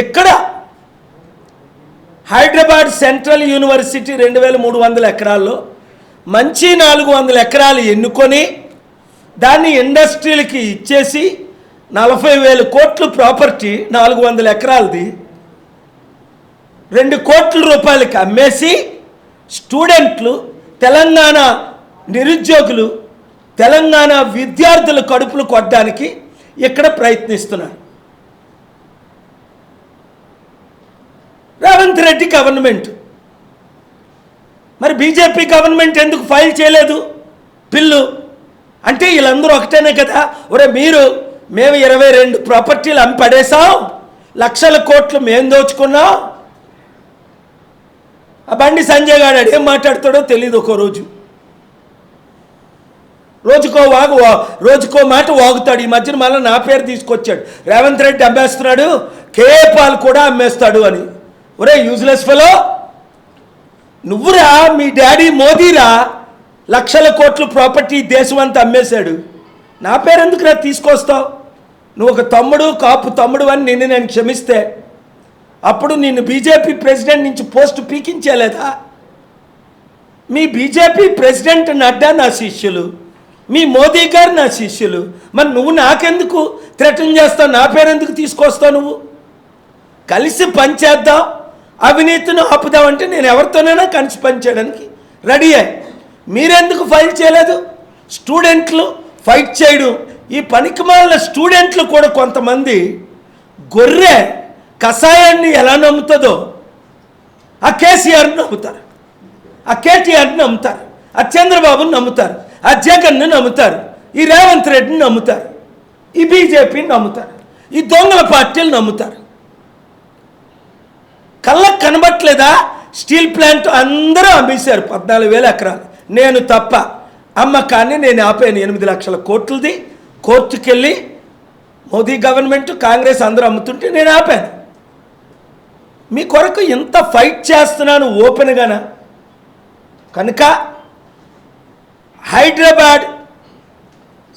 ఇక్కడ Hyderabad central university రెండు వేల మూడు వందల ఎకరాల్లో మంచి నాలుగు వందల ఎకరాలు ఎన్నుకొని దాన్ని ఇండస్ట్రీలకి ఇచ్చేసి నలభై వేల కోట్లు ప్రాపర్టీ నాలుగు వందల ఎకరాలది. రెండు కోట్ల రూపాయలకి అమ్మేసి స్టూడెంట్లు తెలంగాణ నిరుద్యోగులు తెలంగాణ విద్యార్థుల కడుపులు కొట్టడానికి ఇక్కడ ప్రయత్నిస్తున్నారు. రేవంత్ రెడ్డి గవర్నమెంట్. మరి బీజేపీ గవర్నమెంట్ ఎందుకు ఫైల్ చేయలేదు? బిల్లు. అంటే వీళ్ళందరూ ఒకటేనే కదా? ఒరే మీరు మేము ఇరవై రెండు ప్రాపర్టీలు అమ్మి పడేసాం లక్షల కోట్లు మేము దోచుకున్నాం. ఆ బండి సంజయ్ గారు ఏం మాట్లాడతాడో తెలియదు ఒక రోజు. రోజుకో వాగు రోజుకో మాట వాగుతాడు. ఈ మధ్యన మళ్ళీ నా పేరు తీసుకొచ్చాడు. రేవంత్ రెడ్డి అమ్మేస్తున్నాడు. కేపాల్ కూడా అమ్మేస్తాడు అని. ఒరే యూజ్లెస్ ఫెలో నువ్వురా మీ డాడీ మోదీరా లక్షల కోట్లు ప్రాపర్టీ దేశం అంతా అమ్మేశాడు. నా పేరెందుకు రా తీసుకొస్తావు? నువ్వు ఒక తమ్ముడు కాపు తమ్ముడు అని నిన్ను నేను క్షమిస్తే అప్పుడు నిన్ను బీజేపీ ప్రెసిడెంట్ నుంచి పోస్ట్ పీకించేలేదా? మీ బీజేపీ ప్రెసిడెంట్ నడ్డా నా శిష్యులు మీ మోదీ గారు నా శిష్యులు. మరి నువ్వు నాకెందుకు? థ్రెటన్ చేస్తావు నా పేరెందుకు తీసుకొస్తావు నువ్వు? కలిసి పనిచేద్దాం అవినీతిని ఆపుదామంటే నేను ఎవరితోనైనా కలిసి పనిచేయడానికి రెడీ అయ్యి. మీరెందుకు ఫైల్ చేయలేదు? స్టూడెంట్లు ఫైట్ చేయడం. ఈ పనికిమాలిన స్టూడెంట్లు కూడా కొంతమంది గొర్రె కషాయాన్ని ఎలా నమ్ముతుందో ఆ కేసీఆర్ని నమ్ముతారు. ఆ కేటీఆర్ని నమ్ముతారు. ఆ చంద్రబాబుని నమ్ముతారు. ఆ జగన్ను నమ్ముతారు. ఈ రేవంత్ రెడ్డిని నమ్ముతారు. ఈ బీజేపీని నమ్ముతారు. ఈ దొంగల పార్టీలు నమ్ముతారు. కళ్ళకు కనబట్లేదా స్టీల్ ప్లాంట్ అందరూ అమ్మేశారు పద్నాలుగు వేల ఎకరాలు. నేను తప్ప. అమ్మకాన్ని నేను ఆపాను ఎనిమిది లక్షల కోట్లది. కోర్టుకెళ్ళి మోదీ గవర్నమెంట్ కాంగ్రెస్ అందరూ అమ్ముతుంటే నేను ఆపాను. మీ కొరకు ఎంత ఫైట్ చేస్తున్నాను ఓపెన్గానా? కనుక హైదరాబాద్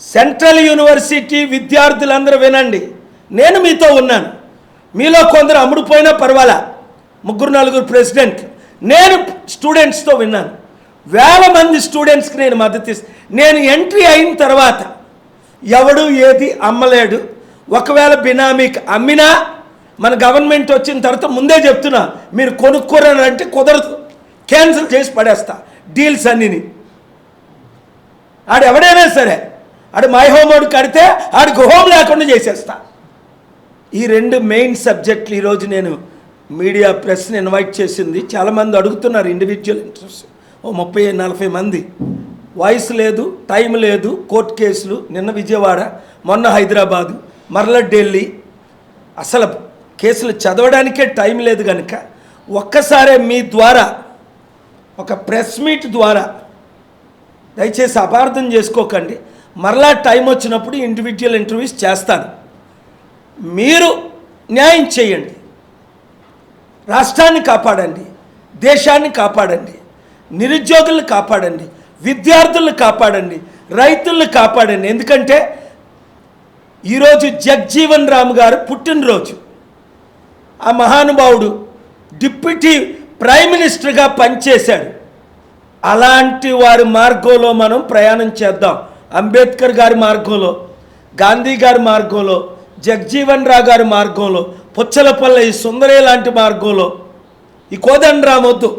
సెంట్రల్ యూనివర్సిటీ విద్యార్థులందరూ వినండి. నేను మీతో ఉన్నాను. మీలో కొందరు అమ్ముడుపోయినా పర్వాలా? ముగ్గురు నలుగురు ప్రెసిడెంట్. నేను స్టూడెంట్స్తో విన్నాను. వేల మంది స్టూడెంట్స్కి నేను మద్దతు నేను ఎంట్రీ అయిన తర్వాత ఎవడు ఏది అమ్మలేడు. ఒకవేళ బినామీకి అమ్మినా మన గవర్నమెంట్ వచ్చిన తర్వాత ముందే చెప్తున్నా మీరు కొనుక్కోరంటే కుదరదు. క్యాన్సిల్ చేసి పడేస్తా. డీల్స్ అన్నిని. ఆడు ఎవడైనా సరే ఆడు మై హోమ్ వాడు కడితే ఆడికి హోమ్ లేకుండా చేసేస్తా. ఈ రెండు మెయిన్ సబ్జెక్టులు ఈరోజు నేను మీడియా ప్రెస్ని ఇన్వైట్ చేసింది. చాలామంది అడుగుతున్నారు ఇండివిజువల్ ఇంట్రెస్ట్ ఓ ముప్పై నలభై మంది. వాయిస్ లేదు టైం లేదు కోర్టు కేసులు. నిన్న విజయవాడ మొన్న హైదరాబాదు మరల ఢిల్లీ. అసలు కేసులు చదవడానికే టైం లేదు కనుక ఒక్కసారే మీ ద్వారా ఒక ప్రెస్ మీట్ ద్వారా దయచేసి అపార్థం చేసుకోకండి. మరలా టైం వచ్చినప్పుడు ఇండివిజువల్ ఇంటర్వ్యూస్ చేస్తాను. మీరు న్యాయం చేయండి. రాష్ట్రాన్ని కాపాడండి దేశాన్ని కాపాడండి నిరుద్యోగులను కాపాడండి విద్యార్థులను కాపాడండి రైతులను కాపాడండి. ఎందుకంటే ఈరోజు జగ్జీవన్ రామ్ గారు పుట్టినరోజు. ఆ మహానుభావుడు డిప్యూటీ ప్రైమ్ మినిస్టర్గా పనిచేశాడు. అలాంటి వారి మార్గంలో మనం ప్రయాణం చేద్దాం. అంబేద్కర్ గారి మార్గంలో గాంధీ గారి మార్గంలో జగ్జీవన్ రావు గారి మార్గంలో పుచ్చలపల్లి ఈ సుందరే లాంటి మార్గంలో. ఈ కోదండరామ్ వద్దు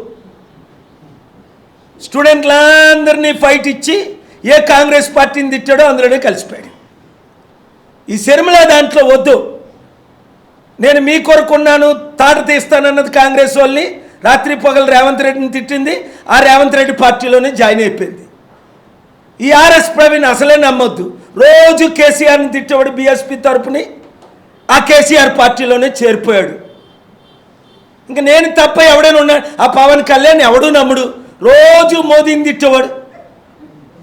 స్టూడెంట్లందరినీ ఫైట్ ఇచ్చి ఏ కాంగ్రెస్ పార్టీని తిట్టాడో అందులోనే కలిసిపోయాడు. ఈ శర్మిల దాంట్లో వద్దు. నేను మీ కొరకున్నాను తాట తీస్తానన్నది కాంగ్రెస్ వాళ్ళని. రాత్రి పగలు రేవంత్ రెడ్డిని తిట్టింది ఆ రేవంత్ రెడ్డి పార్టీలోనే జాయిన్ అయిపోయింది. ఈ ఆర్ఎస్ ప్రవీణ్ అసలే నమ్మొద్దు. రోజు కేసీఆర్ని తిట్టేవాడు బీఎస్పీ తరపుని. ఆ కేసీఆర్ పార్టీలోనే చేరిపోయాడు. ఇంకా నేను తప్ప ఎవడైనా ఉన్నాడు ఆ పవన్ కళ్యాణ్ ఎవడు నమ్ముడు. రోజు మోదీని తిట్టేవాడు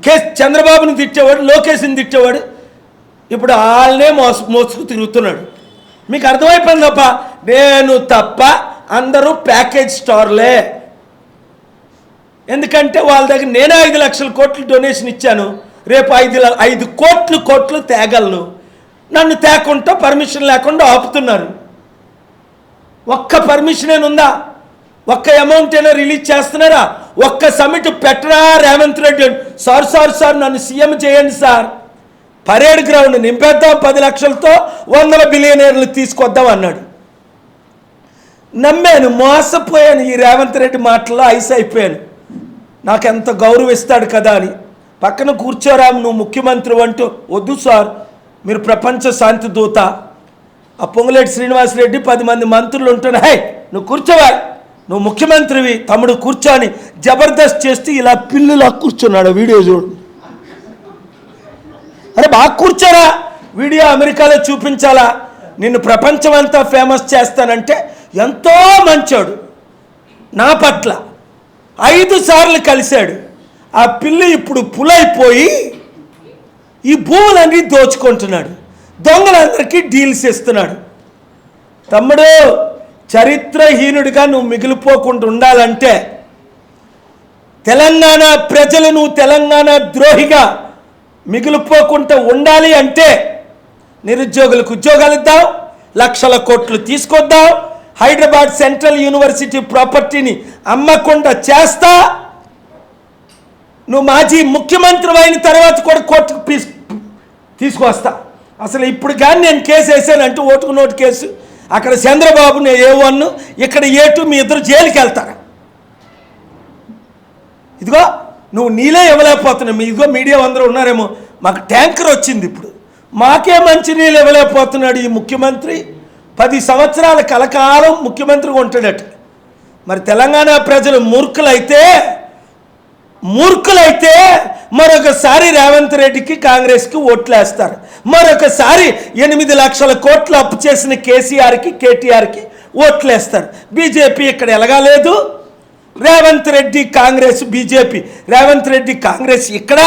కే చంద్రబాబుని తిట్టేవాడు లోకేష్ని తిట్టేవాడు. ఇప్పుడు వాళ్ళనే మోస మోసుకు తిరుగుతున్నాడు. మీకు అర్థమైపోయింది తప్ప నేను తప్ప అందరూ ప్యాకేజ్ స్టార్లే. ఎందుకంటే వాళ్ళ దగ్గర నేనే ఐదు లక్షల కోట్లు డొనేషన్ ఇచ్చాను. రేపు ఐదు ఐదు కోట్లు కోట్లు తేగలను. నన్ను తేకుండా పర్మిషన్ లేకుండా ఆపుతున్నారు. ఒక్క పర్మిషన్ అయినా ఉందా? ఒక్క అమౌంట్ అయినా రిలీజ్ చేస్తున్నారా? ఒక్క సమిట్ పెట్టరా Revanth Reddy sir sir sir నన్ను సీఎం చేయండి సార్. పరేడ్ గ్రౌండ్ నింపేద్దాం పది లక్షలతో వందల బిలియనీర్లు తీసుకొద్దాం అన్నాడు. నమ్మాను మోసపోయాను ఈ రేవంత్ రెడ్డి మాటల్లో ఐస్ అయిపోయాను. నాకు ఎంత గౌరవిస్తాడు కదా అని. పక్కన కూర్చోరాము నువ్వు ముఖ్యమంత్రి అంటూ వద్దు సార్. మీరు ప్రపంచ శాంతి దూత. ఆ పొంగులేటి శ్రీనివాసరెడ్డి పది మంది మంత్రులు ఉంటున్నా. హే నువ్వు కూర్చోవా? నువ్వు ముఖ్యమంత్రివి తమ్ముడు కూర్చోని జబర్దస్త్ చేస్తే ఇలా పిల్లులా కూర్చున్నాడు. వీడియో చూడు. అరే బాగా కూర్చోరా. వీడియో అమెరికాలో చూపించాలా? నిన్ను ప్రపంచం అంతా ఫేమస్ చేస్తానంటే ఎంతో మంచోడు. నా పట్ల ఐదు సార్లు కలిశాడు. ఆ పిల్లి ఇప్పుడు పులైపోయి ఈ భూములన్నీ దోచుకుంటున్నాడు. దొంగలందరికీ డీల్స్ ఇస్తున్నాడు తమ్ముడు చరిత్రహీనుడిగా నువ్వు మిగిలిపోకుండా ఉండాలంటే తెలంగాణ ప్రజలు నువ్వు తెలంగాణ ద్రోహిగా మిగిలిపోకుండా ఉండాలి అంటే నిరుద్యోగులకు ఉద్యోగాలు ఇద్దాం లక్షల కోట్లు తీసుకొద్దాం హైదరాబాద్ సెంట్రల్ యూనివర్సిటీ ప్రాపర్టీని అమ్మకుండా చేస్తా. నువ్వు మాజీ ముఖ్యమంత్రి అయిన తర్వాత కూడా కోర్టుకు పీస్ తీసుకొస్తా అసలు ఇప్పుడు కానీ నేను కేసు వేసానంటే ఓటుకు నోటు కేసు. అక్కడ చంద్రబాబు నేను ఏ వన్ ఇక్కడ ఏ టూ మీ ఇద్దరు జైలుకి వెళ్తారు. ఇదిగో నువ్వు నీళ్ళే ఇవ్వలేకపోతున్నావు. మీ ఇదిగో మీడియా అందరూ ఉన్నారేమో. మాకు ట్యాంకర్ వచ్చింది ఇప్పుడు. మాకే మంచి నీళ్ళు ఇవ్వలేకపోతున్నాడు ఈ ముఖ్యమంత్రి. పది సంవత్సరాల కలకాలం ముఖ్యమంత్రిగా ఉంటాడట. మరి తెలంగాణ ప్రజలు మూర్ఖులైతే మూర్ఖులైతే మరొకసారి రేవంత్ రెడ్డికి కాంగ్రెస్కి ఓట్లేస్తారు. మరొకసారి ఎనిమిది లక్షల కోట్లు అప్పు చేసిన కేసీఆర్కి కేటీఆర్కి ఓట్లేస్తారు. బీజేపీ ఇక్కడ ఎలగాలేదు. రేవంత్ రెడ్డి కాంగ్రెస్ బీజేపీ. రేవంత్ రెడ్డి కాంగ్రెస్ ఇక్కడ.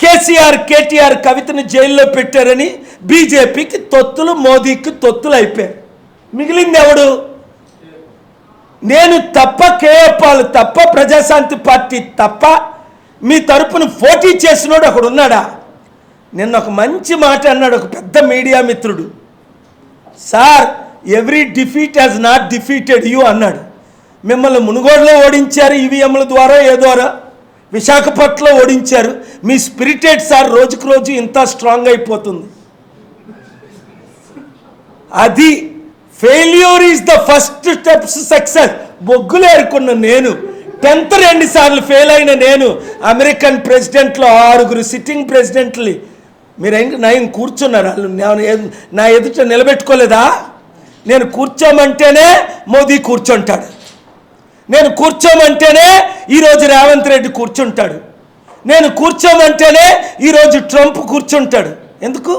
కేసీఆర్ కేటీఆర్ కవితను జైల్లో పెట్టారని బీజేపీకి తొత్తులు మోదీకి తొత్తులు అయిపోయారు మిగిలింది ఎవడు? నేను తప్ప కేఏపాల్ తప్ప ప్రజాశాంతి పార్టీ తప్ప మీ తరపున పోటీ చేసినోడు ఒకడు ఉన్నాడా? నిన్న ఒక మంచి మాట అన్నాడు ఒక పెద్ద మీడియా మిత్రుడు. Sir every defeat has not defeated you అన్నాడు. మిమ్మల్ని మునుగోడులో ఓడించారు ఈవీఎంల ద్వారా ఏ ద్వారా? విశాఖపట్నంలో ఓడించారు. మీ స్పిరిటెడ్ సార్ రోజుకు రోజు ఇంత స్ట్రాంగ్ అయిపోతుంది. అది failure is the first steps success బొగ్గులు ఏరుకున్న నేను టెన్త్ రెండు సార్లు ఫెయిల్ అయిన నేను అమెరికన్ ప్రెసిడెంట్లో ఆరుగురు సిట్టింగ్ ప్రెసిడెంట్లు మీరు నయం కూర్చున్నారు? వాళ్ళు నేను నా ఎదుట నిలబెట్టుకోలేదా? నేను కూర్చోమంటేనే మోదీ కూర్చుంటాడు. నేను కూర్చోమంటేనే ఈరోజు రేవంత్ రెడ్డి కూర్చుంటాడు. నేను కూర్చోమంటేనే ఈరోజు ట్రంప్ కూర్చుంటాడు. ఎందుకు?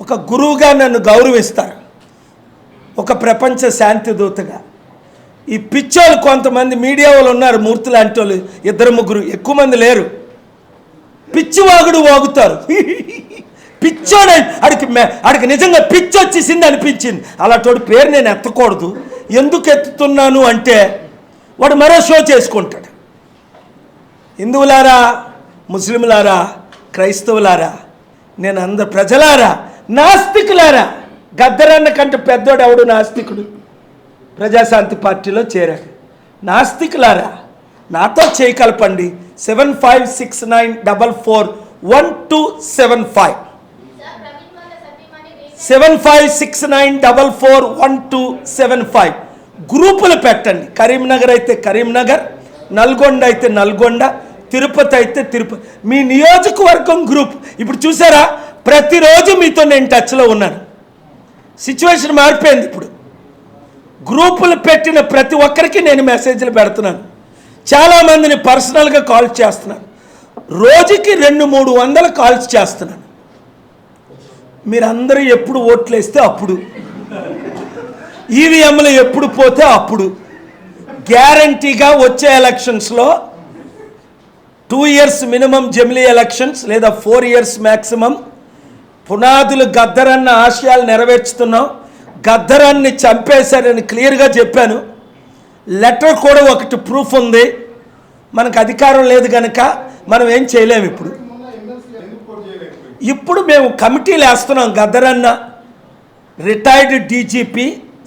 ఒక గురువుగా నన్ను గౌరవిస్తారు. ఒక ప్రపంచ శాంతి దూతగా. ఈ పిచ్చోళ్ళు కొంతమంది మీడియా వాళ్ళు ఉన్నారు మూర్తి లాంటి వాళ్ళు. ఇద్దరు ముగ్గురు ఎక్కువ మంది లేరు. పిచ్చివాగుడు వాగుతారు. పిచ్చోడు అడికి అడికి నిజంగా పిచ్చి వచ్చేసింది అనిపించింది. అలాంటి పేరు నేను ఎత్తకూడదు. ఎందుకు ఎత్తుతున్నాను అంటే వాడు మరో షో చేసుకుంటాడు. హిందువులారా ముస్లింలారా క్రైస్తవులారా నేను అందరు ప్రజలారా నాస్తికులారా గద్దరన్న కంటే పెద్దోడు ఎవడు? నాస్తికుడు. ప్రజాశాంతి పార్టీలో చేరాడు. నాస్తికులారా నాతో చేయకలపండి seven five six nine double four one two seven five seven five six nine double four one two seven five గ్రూపులు పెట్టండి. కరీంనగర్ అయితే కరీంనగర్ నల్గొండ అయితే నల్గొండ తిరుపతి అయితే తిరుపతి. మీ నియోజకవర్గం గ్రూప్. ఇప్పుడు చూసారా? ప్రతిరోజు మీతో నేను టచ్లో ఉన్నాను. సిచ్యువేషన్ మారిపోయింది ఇప్పుడు. గ్రూపులు పెట్టిన ప్రతి ఒక్కరికి నేను మెసేజ్లు పెడుతున్నాను. చాలామందిని పర్సనల్గా కాల్ చేస్తున్నాను. రోజుకి రెండు మూడు వందల కాల్స్ చేస్తున్నాను. మీరందరూ ఎప్పుడు ఓట్లు వేస్తే అప్పుడు. ఈవీఎంలు ఎప్పుడు పోతే అప్పుడు. గ్యారంటీగా వచ్చే ఎలక్షన్స్లో టూ ఇయర్స్ మినిమం జమిలీ ఎలక్షన్స్ లేదా ఫోర్ ఇయర్స్ మ్యాక్సిమం పునాదులు గద్దరన్న ఆశయాలు నెరవేర్చుతున్నాం గద్దరాన్ని చంపేశారని క్లియర్గా చెప్పాను. లెటర్ కూడా ఒకటి ప్రూఫ్ ఉంది. మనకు అధికారం లేదు కనుక మనం ఏం చేయలేము ఇప్పుడు. ఇప్పుడు మేము కమిటీలు వేస్తున్నాం గద్దరన్న రిటైర్డ్ డీజీపీ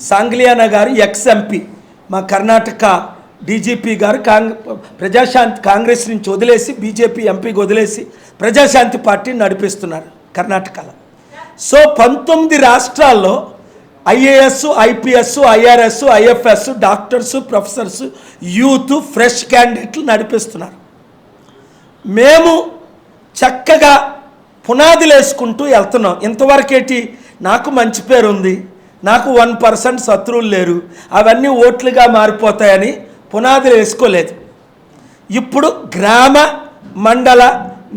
సాంగ్లియానా గారు ఎక్స్ ఎంపీ మా కర్ణాటక డీజీపీ గారు కాంగ్ ప్రజాశాంతి కాంగ్రెస్ నుంచి వదిలేసి బీజేపీ ఎంపీకి వదిలేసి ప్రజాశాంతి పార్టీని నడిపిస్తున్నారు కర్ణాటకలో. సో పంతొమ్మిది రాష్ట్రాల్లో IAS IPS IRS IFS doctors professors youth fresh క్యాండిడేట్లు నడిపిస్తున్నారు. మేము చక్కగా పునాదులు వేసుకుంటూ వెళ్తున్నాం. ఇంతవరకేటి నాకు మంచి పేరు ఉంది. నాకు వన్ పర్సెంట్ శత్రువులు లేరు. అవన్నీ ఓట్లుగా మారిపోతాయని పునాదులు వేసుకోలేదు. ఇప్పుడు గ్రామ మండల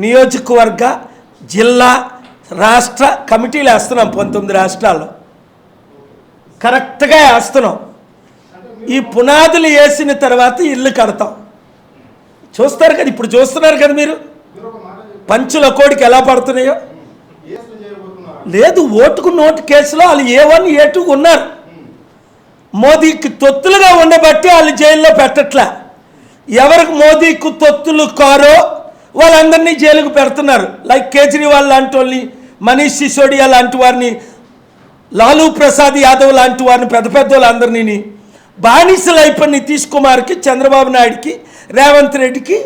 నియోజకవర్గ జిల్లా రాష్ట్ర కమిటీలు వేస్తున్నాం పంతొమ్మిది రాష్ట్రాల్లో. కరెక్ట్గా వేస్తున్నాం. ఈ పునాదులు వేసిన తర్వాత ఇల్లు కడతాం. చూస్తారు కదా ఇప్పుడు చూస్తున్నారు కదా మీరు? పంచుల కోడికి ఎలా పడుతున్నాయో? లేదు ఓటుకు నోటు కేసులో వాళ్ళు ఏ వన్ ఏ టూ ఉన్నారు. మోదీకి తొత్తులుగా ఉండబట్టి వాళ్ళు జైల్లో పెట్టట్లే. ఎవరికి మోదీకి తొత్తులు కారో వాళ్ళందరినీ జైలుకు పెడుతున్నారు. లైక్ కేజ్రీవాల్ లాంటి వాళ్ళని మనీష్ సిసోడియా లాంటి వారిని లాలూ ప్రసాద్ యాదవ్ లాంటి వారిని పెద్ద పెద్ద వాళ్ళందరినీ బానిసలు నితీష్ కుమార్కి చంద్రబాబు నాయుడికి రేవంత్ రెడ్డికి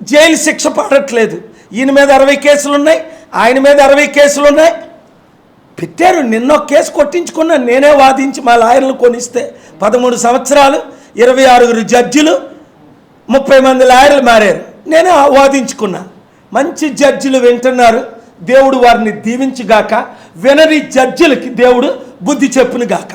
జైలు శిక్ష పడట్లేదు. ఈయన మీద అరవై కేసులు ఉన్నాయి ఆయన మీద అరవై కేసులు ఉన్నాయి పెట్టారు నిన్న కేసు కొట్టించుకున్నా నేనే వాదించి మా లాయర్లు కొనిస్తే పదమూడు సంవత్సరాలు ఇరవై ఆరుగురు జడ్జిలు ముప్పై మంది లాయర్లు మారారు. నేనే వాదించుకున్నా. మంచి జడ్జిలు వింటున్నారు. దేవుడు వారిని దీవించుగాక వినని జడ్జిలకి దేవుడు బుద్ధి చెప్పును గాక